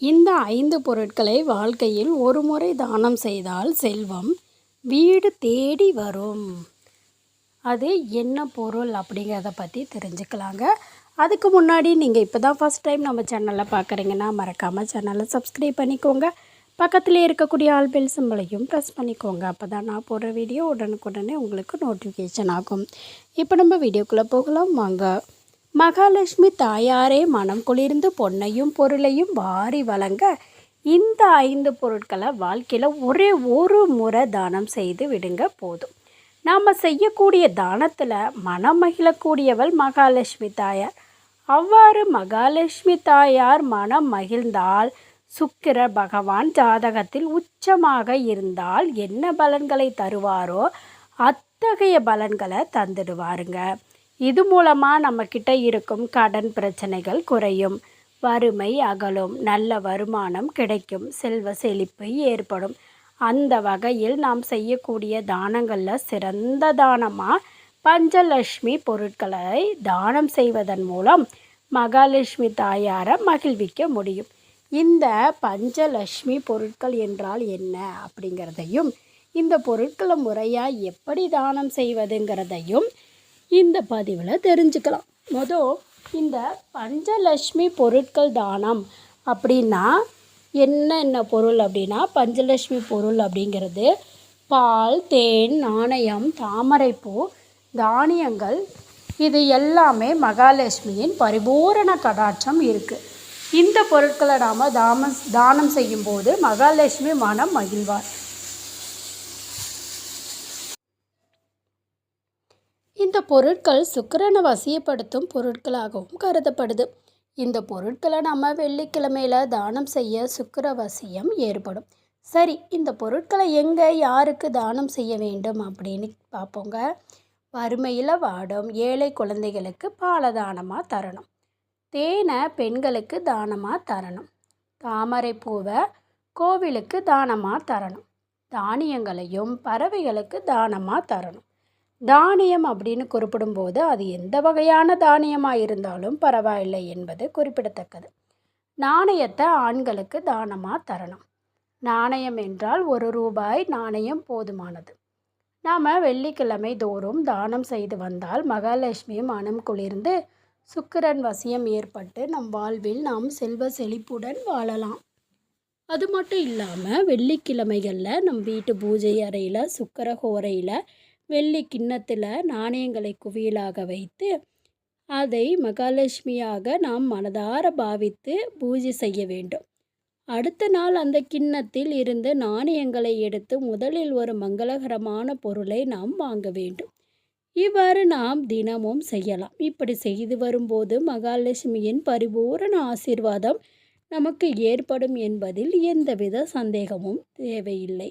இந்த ஐந்து பொருட்களை வாழ்க்கையில் ஒரு முறை தானம் செய்தால் செல்வம் வீடு தேடி வரும். அது என்ன பொருள் அப்படிங்கிறத பற்றி தெரிஞ்சுக்கலாங்க. அதுக்கு முன்னாடி நீங்கள் இப்போ தான் ஃபஸ்ட் டைம் நம்ம சேனலில் பார்க்குறீங்கன்னா மறக்காமல் சேனலை சப்ஸ்கிரைப் பண்ணிக்கோங்க. பக்கத்தில் இருக்கக்கூடிய ஆல் பெல் சிம்பிளையும் ப்ரெஸ் பண்ணிக்கோங்க. அப்போ தான் நான் போடுற வீடியோ உடனுக்குடனே உங்களுக்கு நோட்டிஃபிகேஷன் ஆகும். இப்போ நம்ம வீடியோக்குள்ளே போகலாம். வாங்க. மகாலட்சுமி தாயாரே மனம் குளிர்ந்து பொன்னையும் பொருளையும் வாரி வழங்க இந்த ஐந்து பொருட்களை வாழ்க்கையில் ஒரே ஒரு முறை தானம் செய்து விடுங்க போதும். நாம் செய்யக்கூடிய தானத்தில் மனம் மகிழக்கூடியவள் மகாலட்சுமி தாயார். அவ்வாறு மகாலட்சுமி தாயார் மனம் மகிழ்ந்தால் சுக்கிர பகவான் ஜாதகத்தில் உச்சமாக இருந்தால் என்ன பலன்களை தருவாரோ அத்தகைய பலன்களை தந்துடுவாருங்க. இது மூலமாக நம்மக்கிட்ட இருக்கும் கடன் பிரச்சனைகள் குறையும். வறுமை அகலும் நல்ல வருமானம் கிடைக்கும் செல்வ செழிப்பு ஏற்படும். அந்த வகையில் நாம் செய்யக்கூடிய தானங்களில் சிறந்த தானமாக பஞ்சலட்சுமி பொருட்களை தானம் செய்வதன் மூலம் மகாலட்சுமி தாயாரை மகிழ்விக்க முடியும். இந்த பஞ்சலட்சுமி பொருட்கள் என்றால் என்ன அப்படிங்கிறதையும் இந்த பொருட்களை முறையாக எப்படி தானம் செய்வதுங்கிறதையும் இந்த பதிவில் தெரிஞ்சுக்கலாம். மொதல் இந்த பஞ்சலட்சுமி பொருட்கள் தானம் அப்படின்னா என்னென்ன பொருள் அப்படின்னா பஞ்சலட்சுமி பொருள் அப்படிங்கிறது பால் தேன் நாணயம் தாமரைப்பூ தானியங்கள். இது எல்லாமே மகாலட்சுமியின் பரிபூரண கடாட்சம் இருக்குது இந்த பொருட்களை நாம் தாம தானம் செய்யும்போது மகாலட்சுமி மனம் மகிழ்வார். இந்த பொருட்கள் சுக்கரனை வசியப்படுத்தும் பொருட்களாகவும் கருதப்படுது. இந்த பொருட்களை நம்ம வெள்ளிக்கிழமையில் தானம் செய்ய சுக்கர வசியம் ஏற்படும். சரி இந்த பொருட்களை எங்கே யாருக்கு தானம் செய்ய வேண்டும் அப்படின்னு பார்ப்போங்க. வறுமையில் வாடும் ஏழை குழந்தைகளுக்கு பாலதானமாக தரணும். தேனை பெண்களுக்கு தானமாக தரணும். தாமரை பூவை கோவிலுக்கு தானமாக தரணும். தானியங்களையும் பறவைகளுக்கு தானமாக தரணும். தானியம் அப்படின்னு குறிப்பிடும்போது அது எந்த வகையான தானியமாக இருந்தாலும் பரவாயில்லை என்பது குறிப்பிடத்தக்கது. நாணயத்தை ஆண்களுக்கு தானமாக தரணும்? நாணயம் என்றால் ஒரு ரூபாய் நாணயம் போதுமானது. நாம் வெள்ளிக்கிழமை தோறும் தானம் செய்து வந்தால் மகாலட்சுமி மனம் குளிர்ந்து சுக்கிரன் வசியம் ஏற்பட்டு நம் வாழ்வில் நாம் செல்வ செழிப்புடன் வாழலாம். அது மட்டும் இல்லாமல் வெள்ளிக்கிழமைகளில் நம் வீட்டு பூஜை அறையில் சுக்கர ஹோரையில் வெள்ளி கிண்ணத்தில் நாணயங்களை குவியலாக வைத்து அதை மகாலட்சுமியாக நாம் மனதார பாவித்து பூஜை செய்ய வேண்டும். அடுத்த நாள் அந்த கிண்ணத்தில் இருந்து நாணயங்களை எடுத்து முதலில் ஒரு மங்களகரமான பொருளை நாம் வாங்க வேண்டும். இவ்வாறு நாம் தினமும் செய்யலாம். இப்படி செய்து வரும்போது மகாலட்சுமியின் பரிபூரண ஆசீர்வாதம் நமக்கு ஏற்படும் என்பதில் எந்தவித சந்தேகமும் தேவையில்லை.